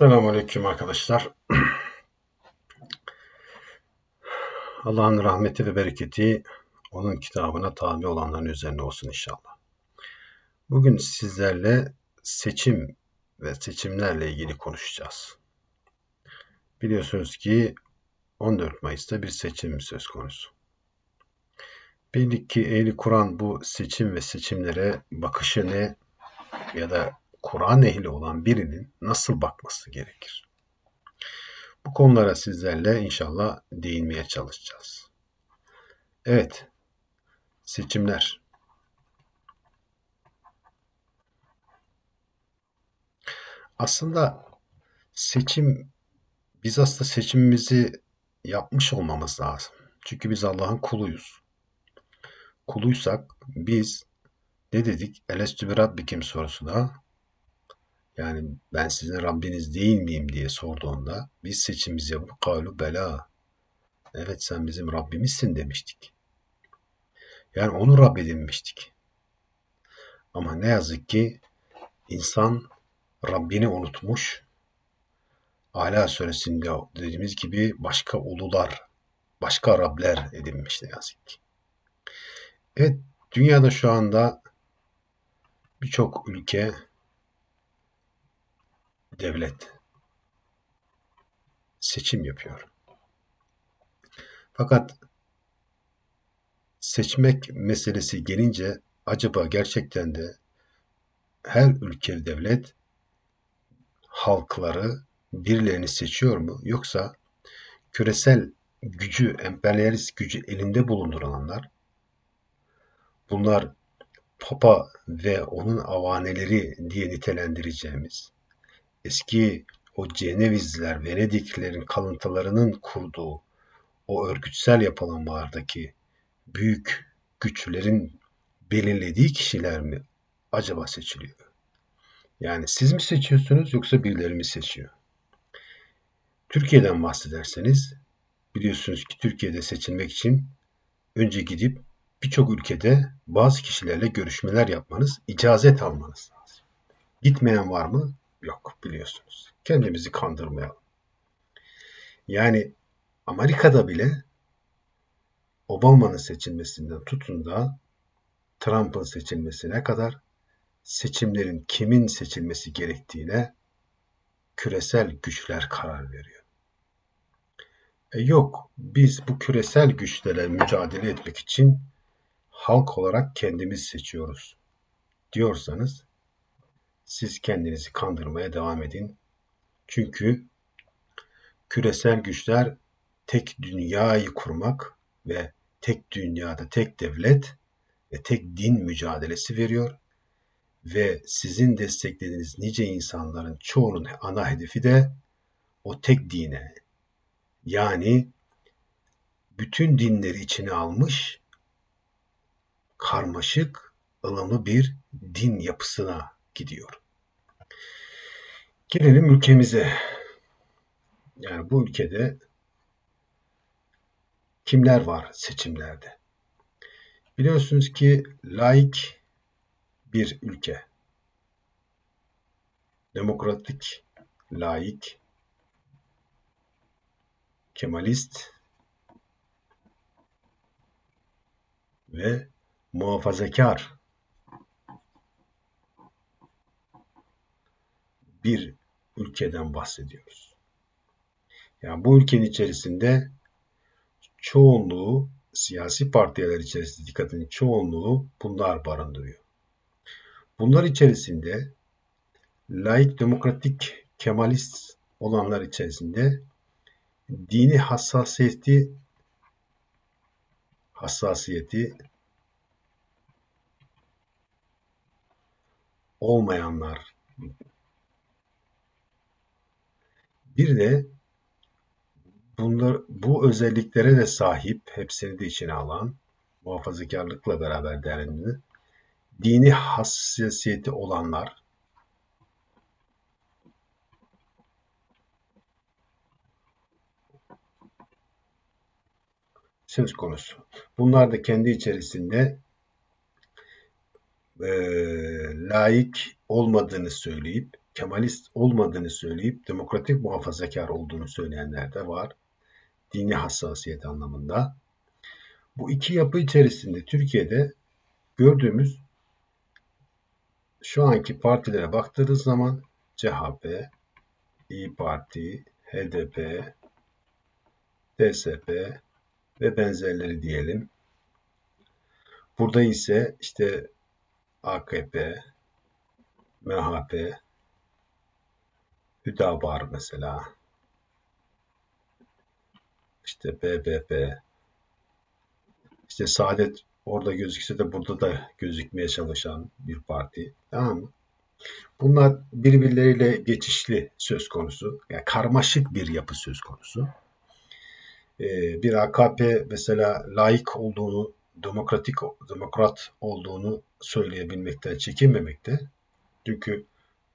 Selamünaleyküm arkadaşlar. Allah'ın rahmeti ve bereketi onun kitabına tabi olanların üzerine olsun inşallah. Bugün sizlerle seçim ve seçimlerle ilgili konuşacağız. Biliyorsunuz ki 14 Mayıs'ta bir seçim söz konusu. Bildik ki ehli Kur'an bu seçim ve seçimlere bakışı ne ya da Kur'an ehli olan birinin nasıl bakması gerekir? Bu konulara sizlerle inşallah değinmeye çalışacağız. Evet, seçimler. Aslında seçim, biz aslında seçimimizi yapmış olmamız lazım. Çünkü biz Allah'ın kuluyuz. Kuluysak biz ne dedik? Elestü bir Rabbikim sorusuna yani ben sizin Rabbiniz değil miyim diye sorduğunda biz seçimimizi yapıp kalu bela evet sen bizim Rabbimizsin demiştik. Yani onu Rab edinmiştik. Ama ne yazık ki insan Rabbini unutmuş. Ala suresinde dediğimiz gibi başka ulular, başka Rabler edinmiş ne yazık ki. Evet, dünyada şu anda birçok ülke devlet seçim yapıyor. Fakat seçmek meselesi gelince acaba gerçekten de her ülke devlet halkları birilerini seçiyor mu yoksa küresel gücü, emperyalist gücü elinde bulunduranlar bunlar Papa ve onun avaneleri diye nitelendireceğimiz eski o Cenevizliler, Venediklilerin kalıntılarının kurduğu o örgütsel yapılanmalardaki büyük güçlerin belirlediği kişiler mi acaba seçiliyor? Yani siz mi seçiyorsunuz yoksa birileri mi seçiyor? Türkiye'den bahsederseniz biliyorsunuz ki Türkiye'de seçilmek için önce gidip birçok ülkede bazı kişilerle görüşmeler yapmanız, icazet almanız lazım. Gitmeyen var mı? Yok biliyorsunuz. Kendimizi kandırmayalım. Yani Amerika'da bile Obama'nın seçilmesinden tutun da Trump'ın seçilmesine kadar seçimlerin kimin seçilmesi gerektiğine küresel güçler karar veriyor. E yok, biz bu küresel güçlere mücadele etmek için halk olarak kendimiz seçiyoruz diyorsanız siz kendinizi kandırmaya devam edin. Çünkü küresel güçler tek dünyayı kurmak ve tek dünyada tek devlet ve tek din mücadelesi veriyor ve sizin desteklediğiniz nice insanların çoğunun ana hedefi de o tek dine yani bütün dinleri içine almış karmaşık, ılımlı bir din yapısına gidiyor. Gelelim ülkemize. Yani bu ülkede kimler var seçimlerde? Biliyorsunuz ki laik bir ülke. Demokratik, laik, kemalist ve muhafazakar bir ülkeden bahsediyoruz. Yani bu ülkenin içerisinde çoğunluğu siyasi partiler içerisinde dikkatin çoğunluğu bunlar barındırıyor. Bunlar içerisinde laik demokratik kemalist olanlar içerisinde dini hassasiyeti hassasiyeti olmayanlar Bir de bunlar, bu özelliklere de sahip, hepsini de içine alan, muhafazakarlıkla beraber değerlendirir. Dini hassasiyeti olanlar, söz konusu. Bunlar da kendi içerisinde e, layık olmadığını söyleyip Kemalist olmadığını söyleyip demokratik muhafazakar olduğunu söyleyenler de var. Dini hassasiyet anlamında. Bu iki yapı içerisinde Türkiye'de gördüğümüz şu anki partilere baktığınız zaman CHP, İyi Parti, HDP, DSP ve benzerleri diyelim. Burada ise işte AKP, MHP, Hüdapar mesela, işte BBP, işte Saadet orada gözükse de burada da gözükmeye çalışan bir parti. Tamam mı? Bunlar birbirleriyle geçişli söz konusu. Yani karmaşık bir yapı söz konusu. Ee, bir AKP mesela layık olduğunu, demokratik, demokrat olduğunu söyleyebilmekten çekinmemekte. Çünkü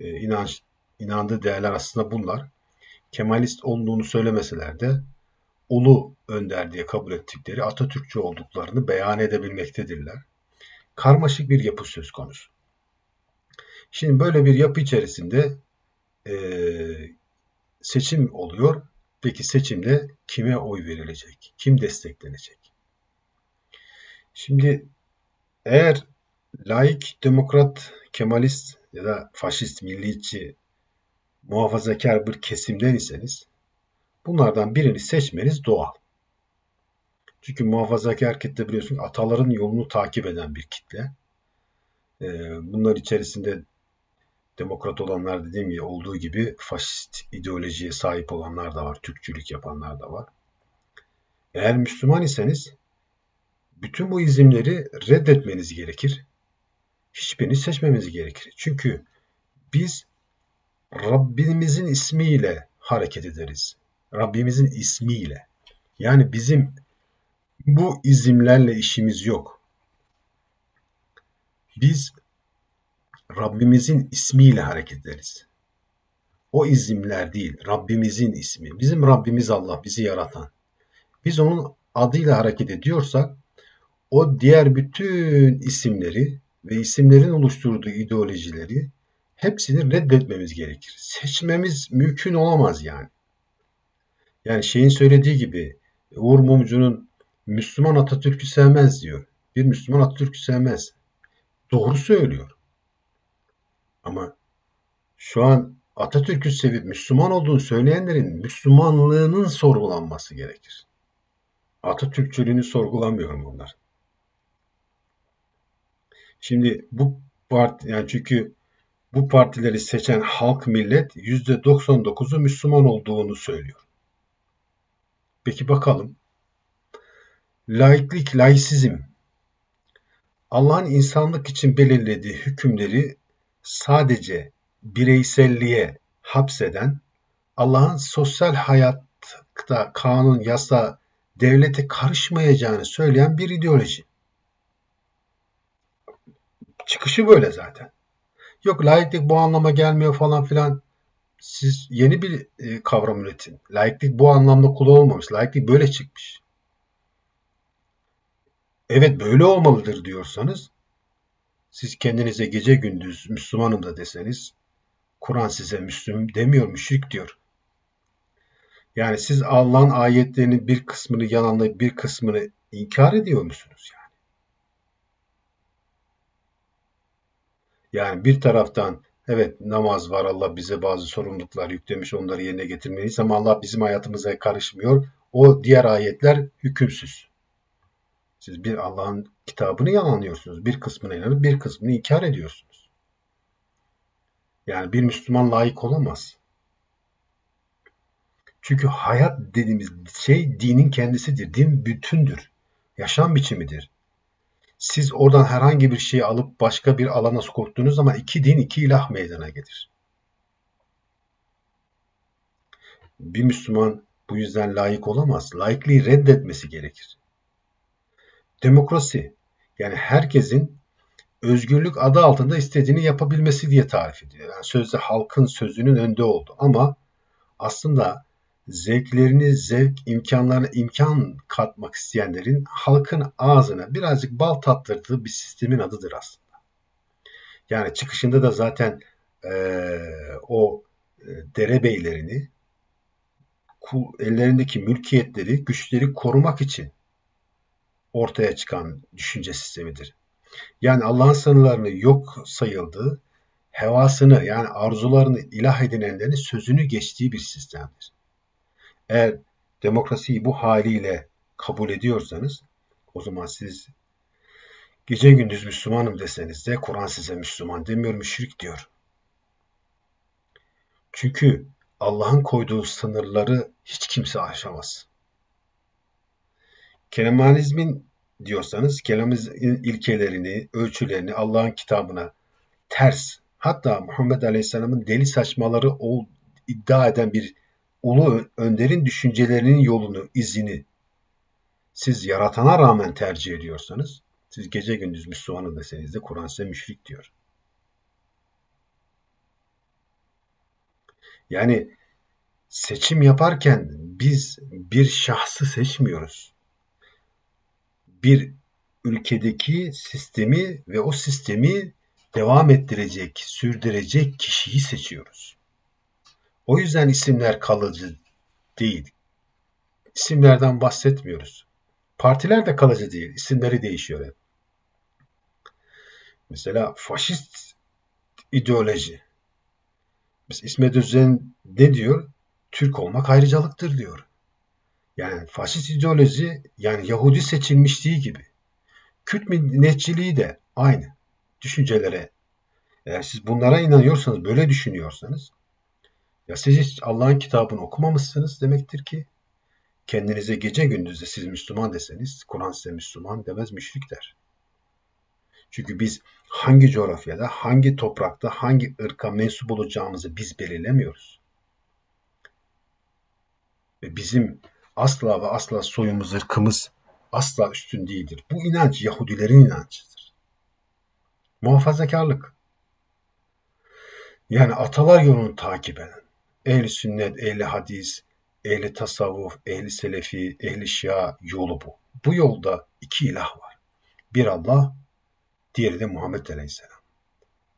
e, inanç, inandığı değerler aslında bunlar. Kemalist olduğunu söylemeseler de ulu önder diye kabul ettikleri Atatürkçü olduklarını beyan edebilmektedirler. Karmaşık bir yapı söz konusu. Şimdi böyle bir yapı içerisinde e, seçim oluyor. Peki seçimde kime oy verilecek? Kim desteklenecek? Şimdi eğer laik, demokrat, kemalist ya da faşist, milliyetçi, muhafazakar bir kesimden iseniz bunlardan birini seçmeniz doğal. Çünkü muhafazakar kitle biliyorsun ataların yolunu takip eden bir kitle. Bunlar içerisinde demokrat olanlar dediğim gibi olduğu gibi faşist ideolojiye sahip olanlar da var. Türkçülük yapanlar da var. Eğer Müslüman iseniz bütün bu izimleri reddetmeniz gerekir. Hiçbirini seçmemiz gerekir. Çünkü biz Rabbimizin ismiyle hareket ederiz. Rabbimizin ismiyle. Yani bizim bu izimlerle işimiz yok. Biz Rabbimizin ismiyle hareket ederiz. O izimler değil, Rabbimizin ismi. Bizim Rabbimiz Allah, bizi yaratan. Biz onun adıyla hareket ediyorsak, o diğer bütün isimleri ve isimlerin oluşturduğu ideolojileri hepsini reddetmemiz gerekir. Seçmemiz mümkün olamaz yani. Yani şeyin söylediği gibi Uğur Mumcu'nun Müslüman Atatürk'ü sevmez diyor. Bir Müslüman Atatürk'ü sevmez. Doğru söylüyor. Ama şu an Atatürk'ü sevip Müslüman olduğunu söyleyenlerin Müslümanlığının sorgulanması gerekir. Atatürkçülüğünü sorgulamıyorum bunlar. Şimdi bu parti yani çünkü bu partileri seçen halk millet %99'u Müslüman olduğunu söylüyor. Peki bakalım. Laiklik, laisizm Allah'ın insanlık için belirlediği hükümleri sadece bireyselliğe hapseden, Allah'ın sosyal hayatta kanun, yasa, devlete karışmayacağını söyleyen bir ideoloji. Çıkışı böyle zaten. Yok laiklik bu anlama gelmiyor falan filan. Siz yeni bir e, kavram üretin. Laiklik bu anlamda kullanılmamış. Laiklik böyle çıkmış. Evet böyle olmalıdır diyorsanız siz kendinize gece gündüz Müslümanım da deseniz Kur'an size Müslüm demiyor, müşrik diyor. Yani siz Allah'ın ayetlerinin bir kısmını yalanlayıp bir kısmını inkar ediyor musunuz yani? Yani bir taraftan evet namaz var Allah bize bazı sorumluluklar yüklemiş onları yerine getirmeliyiz ama Allah bizim hayatımıza karışmıyor. O diğer ayetler hükümsüz. Siz bir Allah'ın kitabını yalanlıyorsunuz. Bir kısmına inanıp bir kısmını inkar ediyorsunuz. Yani bir Müslüman layık olamaz. Çünkü hayat dediğimiz şey dinin kendisidir. Din bütündür. Yaşam biçimidir. Siz oradan herhangi bir şeyi alıp başka bir alana soktuğunuz zaman iki din, iki ilah meydana gelir. Bir Müslüman bu yüzden layık olamaz. Layıklığı reddetmesi gerekir. Demokrasi yani herkesin özgürlük adı altında istediğini yapabilmesi diye tarif ediyor. Yani sözde halkın sözünün önde oldu ama aslında zevklerini, zevk imkanlarına imkan katmak isteyenlerin halkın ağzına birazcık bal tattırdığı bir sistemin adıdır aslında. Yani çıkışında da zaten e, o derebeylerini ellerindeki mülkiyetleri, güçleri korumak için ortaya çıkan düşünce sistemidir. Yani Allah'ın sınırlarını yok sayıldığı, hevasını yani arzularını ilah edinenlerin sözünü geçtiği bir sistemdir. Eğer demokrasiyi bu haliyle kabul ediyorsanız o zaman siz gece gündüz Müslümanım deseniz de Kur'an size Müslüman demiyor, müşrik diyor. Çünkü Allah'ın koyduğu sınırları hiç kimse aşamaz. Kemalizmin diyorsanız kelamizmin ilkelerini, ölçülerini Allah'ın kitabına ters, hatta Muhammed Aleyhisselam'ın deli saçmaları o iddia eden bir ulu önderin düşüncelerinin yolunu, izini siz yaratana rağmen tercih ediyorsanız, siz gece gündüz Müslümanım deseniz de Kur'an size müşrik diyor. Yani seçim yaparken biz bir şahsı seçmiyoruz. Bir ülkedeki sistemi ve o sistemi devam ettirecek, sürdürecek kişiyi seçiyoruz. O yüzden isimler kalıcı değil. İsimlerden bahsetmiyoruz. Partiler de kalıcı değil, isimleri değişiyor hep. Mesela faşist ideoloji. Biz İsmet Özel ne diyor? Türk olmak ayrıcalıktır diyor. Yani faşist ideoloji yani Yahudi seçilmişliği gibi. Kürt milliyetçiliği de aynı düşüncelere. Eğer siz bunlara inanıyorsanız, böyle düşünüyorsanız ya siz hiç Allah'ın kitabını okumamışsınız demektir ki kendinize gece gündüz de siz Müslüman deseniz Kur'an size Müslüman demez müşrik der. Çünkü biz hangi coğrafyada, hangi toprakta, hangi ırka mensup olacağımızı biz belirlemiyoruz. Ve bizim asla ve asla soyumuz, ırkımız asla üstün değildir. Bu inanç Yahudilerin inancıdır. Muhafazakarlık. Yani atalar yolunu takip eden, ehli sünnet, ehli hadis, ehli tasavvuf, ehli selefi, ehli şia yolu bu. Bu yolda iki ilah var. Bir Allah, diğeri de Muhammed Aleyhisselam.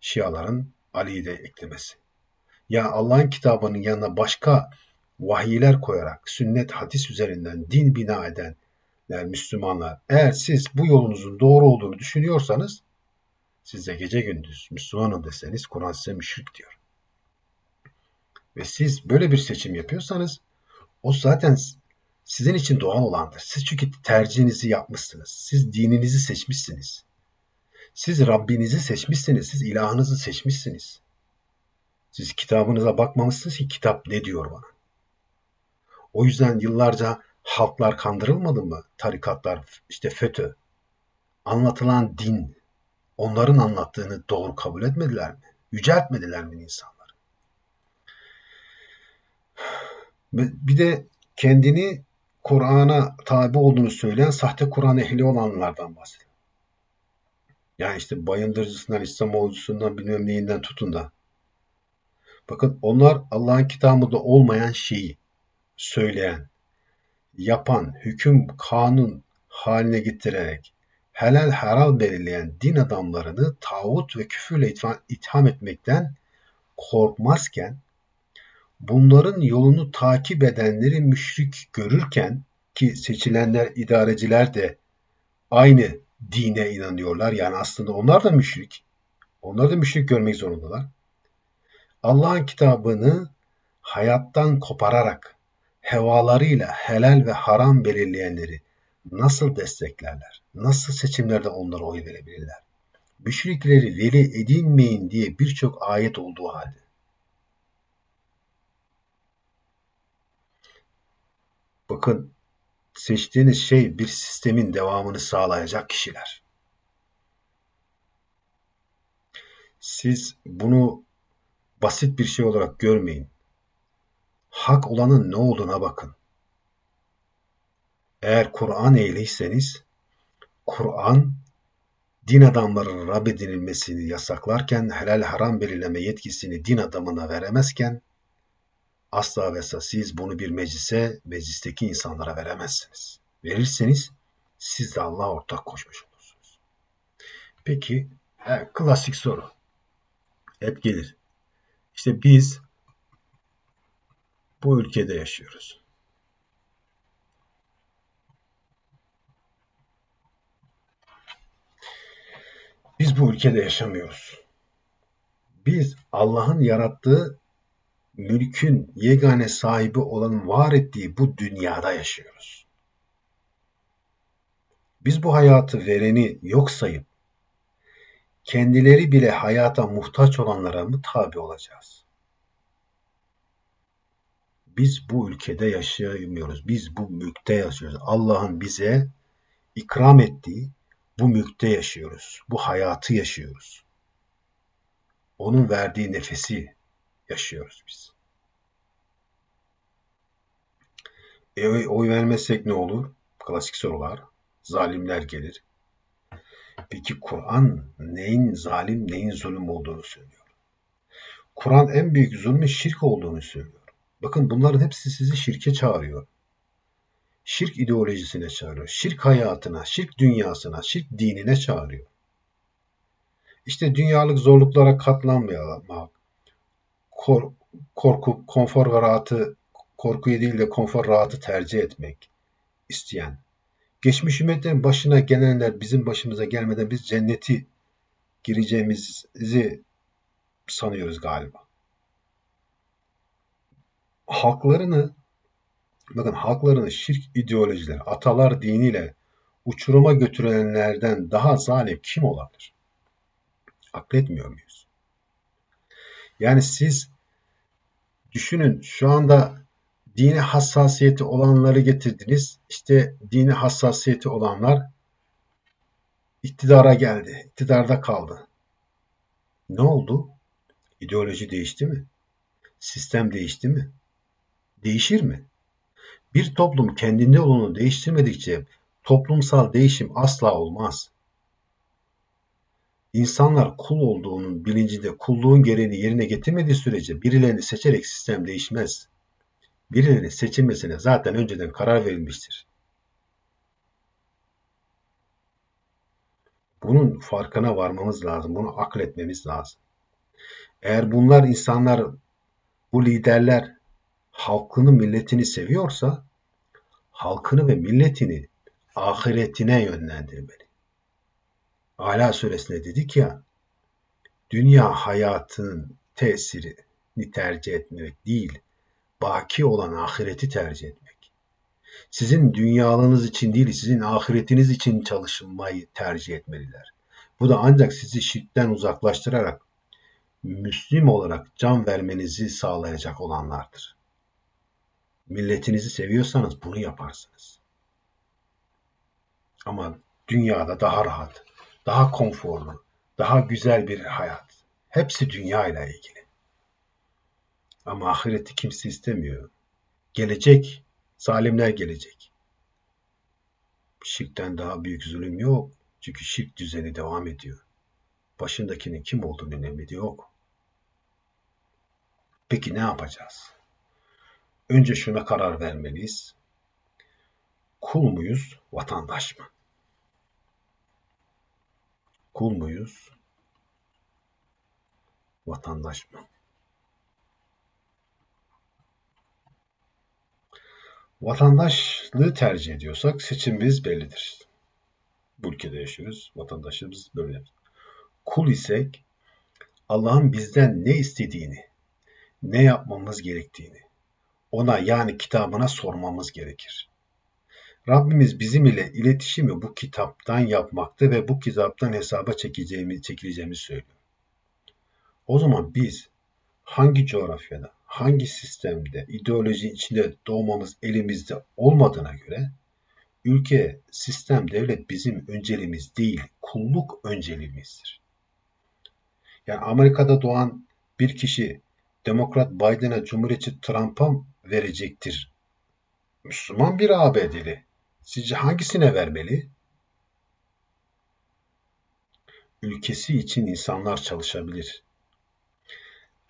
Şiaların Ali'yi de eklemesi. Ya Allah'ın kitabının yanına başka vahiyler koyarak sünnet hadis üzerinden din bina eden yani Müslümanlar eğer siz bu yolunuzun doğru olduğunu düşünüyorsanız size gece gündüz Müslümanım deseniz Kur'an size müşrik diyor. Ve siz böyle bir seçim yapıyorsanız o zaten sizin için doğal olandır. Siz çünkü tercihinizi yapmışsınız. Siz dininizi seçmişsiniz. Siz Rabbinizi seçmişsiniz. Siz ilahınızı seçmişsiniz. Siz kitabınıza bakmamışsınız ki kitap ne diyor bana. O yüzden yıllarca halklar kandırılmadı mı? Tarikatlar, işte FETÖ. Anlatılan din, onların anlattığını doğru kabul etmediler mi? Yüceltmediler mi insanlar? Bir de kendini Kur'an'a tabi olduğunu söyleyen sahte Kur'an ehli olanlardan bahsediyor. Yani işte bayındırıcısından, İslamoğlusundan bilmem neyinden tutun da. Bakın onlar Allah'ın kitabında olmayan şeyi söyleyen, yapan, hüküm, kanun haline getirerek helal haram belirleyen din adamlarını tağut ve küfürle itham etmekten korkmazken bunların yolunu takip edenleri müşrik görürken ki seçilenler idareciler de aynı dine inanıyorlar. Yani aslında onlar da müşrik. Onlar da müşrik görmek zorundalar. Allah'ın kitabını hayattan kopararak hevalarıyla helal ve haram belirleyenleri nasıl desteklerler? Nasıl seçimlerde onlara oy verebilirler? Müşrikleri veli edinmeyin diye birçok ayet olduğu halde. Bakın seçtiğiniz şey bir sistemin devamını sağlayacak kişiler. Siz bunu basit bir şey olarak görmeyin. Hak olanın ne olduğuna bakın. Eğer Kur'an ehliyseniz, Kur'an din adamlarının Rab edinilmesini yasaklarken helal haram belirleme yetkisini din adamına veremezken Asla ve asla siz bunu bir meclise, meclisteki insanlara veremezsiniz. Verirseniz siz de Allah'a ortak koşmuş olursunuz. Peki, evet, klasik soru. Hep gelir. İşte biz bu ülkede yaşıyoruz. Biz bu ülkede yaşamıyoruz. Biz Allah'ın yarattığı mülkün yegane sahibi olan var ettiği bu dünyada yaşıyoruz. Biz bu hayatı vereni yok sayıp kendileri bile hayata muhtaç olanlara mı tabi olacağız? Biz bu ülkede yaşayamıyoruz. Biz bu mülkte yaşıyoruz. Allah'ın bize ikram ettiği bu mülkte yaşıyoruz. Bu hayatı yaşıyoruz. Onun verdiği nefesi yaşıyoruz biz. E, oy vermezsek ne olur? Klasik sorular. Zalimler gelir. Peki Kur'an neyin zalim, neyin zulüm olduğunu söylüyor. Kur'an en büyük zulmün şirk olduğunu söylüyor. Bakın bunların hepsi sizi şirke çağırıyor. Şirk ideolojisine çağırıyor. Şirk hayatına, şirk dünyasına, şirk dinine çağırıyor. İşte dünyalık zorluklara katlanmamak, kor, korku, konfor ve rahatı, korkuyu değil de konfor rahatı tercih etmek isteyen, geçmiş ümmetlerin başına gelenler bizim başımıza gelmeden biz cenneti gireceğimizi sanıyoruz galiba. Halklarını bakın halklarını şirk ideolojiler, atalar diniyle uçuruma götürenlerden daha zalim kim olabilir? Akletmiyor muyuz? Yani siz düşünün şu anda dini hassasiyeti olanları getirdiniz. İşte dini hassasiyeti olanlar iktidara geldi. iktidarda kaldı. Ne oldu? İdeoloji değişti mi? Sistem değişti mi? Değişir mi? Bir toplum kendinde yolunu değiştirmedikçe toplumsal değişim asla olmaz. İnsanlar kul olduğunun bilincinde kulluğun gereğini yerine getirmediği sürece birilerini seçerek sistem değişmez. Birilerinin seçilmesine zaten önceden karar verilmiştir. Bunun farkına varmamız lazım. Bunu akletmemiz lazım. Eğer bunlar insanlar, bu liderler halkını, milletini seviyorsa halkını ve milletini ahiretine yönlendirmeli. Ala suresinde dedik ya, dünya hayatının tesirini tercih etmek değil, baki olan ahireti tercih etmek. Sizin dünyalığınız için değil, sizin ahiretiniz için çalışmayı tercih etmeliler. Bu da ancak sizi şirkten uzaklaştırarak Müslim olarak can vermenizi sağlayacak olanlardır. Milletinizi seviyorsanız bunu yaparsınız. Ama dünyada daha rahat, daha konforlu, daha güzel bir hayat. Hepsi dünya ile ilgili. Ama ahireti kimse istemiyor. Gelecek, zalimler gelecek. Şirkten daha büyük zulüm yok. Çünkü şirk düzeni devam ediyor. Başındakinin kim olduğunu önemli de yok. Peki ne yapacağız? Önce şuna karar vermeliyiz. Kul muyuz, vatandaş mı? Kul muyuz, vatandaş mı? Vatandaşlığı tercih ediyorsak seçimimiz bellidir. Bu ülkede yaşıyoruz. Vatandaşlığımız böyle. Kul isek Allah'ın bizden ne istediğini, ne yapmamız gerektiğini ona yani kitabına sormamız gerekir. Rabbimiz bizim ile iletişimi bu kitaptan yapmakta ve bu kitaptan hesaba çekeceğimiz, çekileceğimizi söylüyor. O zaman biz hangi coğrafyada, hangi sistemde, ideoloji içinde doğmamız elimizde olmadığına göre ülke, sistem, devlet bizim önceliğimiz değil, kulluk önceliğimizdir. Yani Amerika'da doğan bir kişi Demokrat Biden'a, Cumhuriyetçi Trump'a verecektir. Müslüman bir ABD'li. Sizce hangisine vermeli? Ülkesi için insanlar çalışabilir.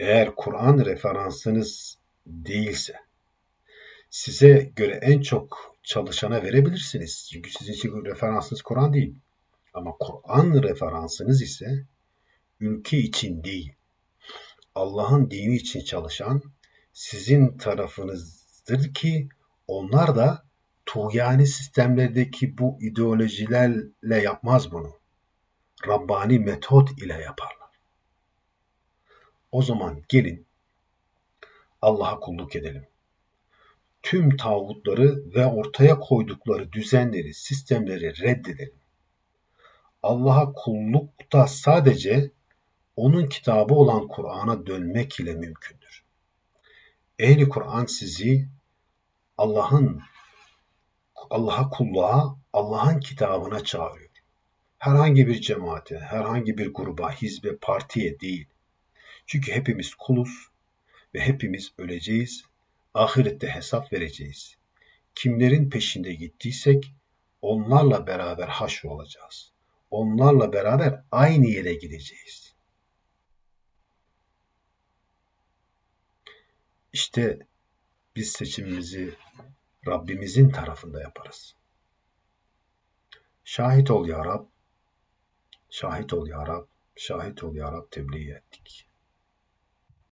Eğer Kur'an referansınız değilse size göre en çok çalışana verebilirsiniz. Çünkü sizin için referansınız Kur'an değil. Ama Kur'an referansınız ise ülke için değil, Allah'ın dini için çalışan sizin tarafınızdır ki onlar da tuğyani sistemlerdeki bu ideolojilerle yapmaz bunu. Rabbani metot ile yaparlar. O zaman gelin Allah'a kulluk edelim. Tüm tağutları ve ortaya koydukları düzenleri, sistemleri reddedelim. Allah'a kulluk da sadece onun kitabı olan Kur'an'a dönmek ile mümkündür. Ehli Kur'an sizi Allah'ın Allah'a kulluğa, Allah'ın kitabına çağırıyor. Herhangi bir cemaate, herhangi bir gruba, hizbe, partiye değil. Çünkü hepimiz kuluz ve hepimiz öleceğiz. Ahirette hesap vereceğiz. Kimlerin peşinde gittiysek onlarla beraber haşr olacağız. Onlarla beraber aynı yere gideceğiz. İşte biz seçimimizi Rabbimizin tarafında yaparız. Şahit ol ya Rab, şahit ol ya Rab, şahit ol ya Rab tebliğ ettik.